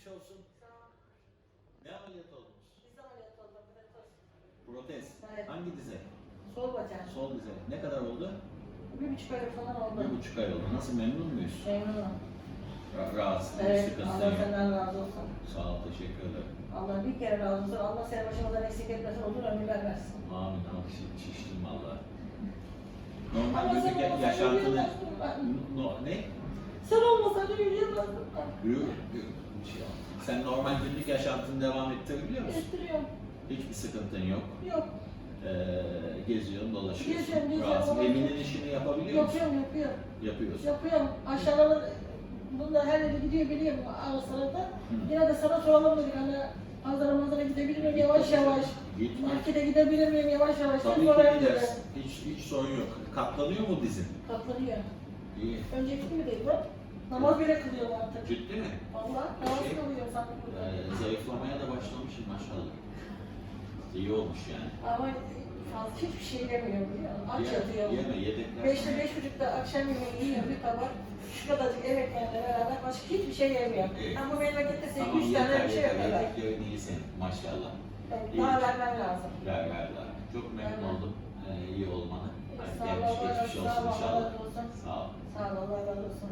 Geçmiş olsun. Ne ameliyat oldunuz? Dizi ameliyatı oldum. Protez. Protez. Evet. Hangi dize? Sol bacağım. Sol dize. Ne kadar oldu? Bir buçuk ay falan oldu. Bir buçuk ay oldu. Nasıl memnun muyuz? Memnunum. Rahatsız evet, sıkıntı Allah senden razı olsun. Sağ ol, teşekkür ederim. Allah bir kere razı olsun. Allah seni başımızdan eksik etmesin, olur ömür vermez. Amin, amin. Şiştim valla. Normal gözüken yaşantını... No, ne? Sen olmasaydın ben. Yürü, yürü. Bir şey. Sen normal günlük yaşantını devam ettirebiliyor musun? Ettiriyorum. Hiçbir sıkıntın yok. Yok. Ee, geziyorsun, dolaşıyorsun. Geziyorum, geziyorum. Rahatsız. Evinin işini yapabiliyor musun? Yapıyorum, yapıyorum. Yapıyorsun. Yapıyorum. Aşağılara bunda her yere gidiyor biliyorum ara sırada. Yine de sana soralım dedik hani manzara manzara gidebilir miyim yavaş yavaş. Gitme. Markete gidebilir miyim yavaş yavaş. Tabii ki gidersin. Hiç, hiç sorun yok. Katlanıyor mu dizin? Katlanıyor. İyi. Önceki gibi değil bu. Namaz bile kılıyorum artık. Ciddi mi? Valla namaz Şey, kılıyorum sanki burada. Ee, zayıflamaya da başlamışsın maşallah. İyi olmuş yani. Ama fazla hiçbir şey yemiyorum biliyor musun? Aç Ye- yatıyorum. Yeme, yedekler. Beşte beş buçukta akşam yemeği yiyorum bir tabak. Şu kadarcık emeklerle beraber başka hiçbir şey yemiyorum. İyi. Ama memlekette sekiz Tamam üç tane bir şey yeter. yapıyorlar. Yedeklerin iyi senin maşallah. İyi. Daha vermem lazım. Ver ver ver. Çok memnun Aynen. oldum. Ee, iyi olmanı. Sağ ol, gelmiş Allah geçmiş razı- sağ ol, olsun Allah inşallah. razı olsun. Sağ ol. Sağ ol, Allah razı olsun.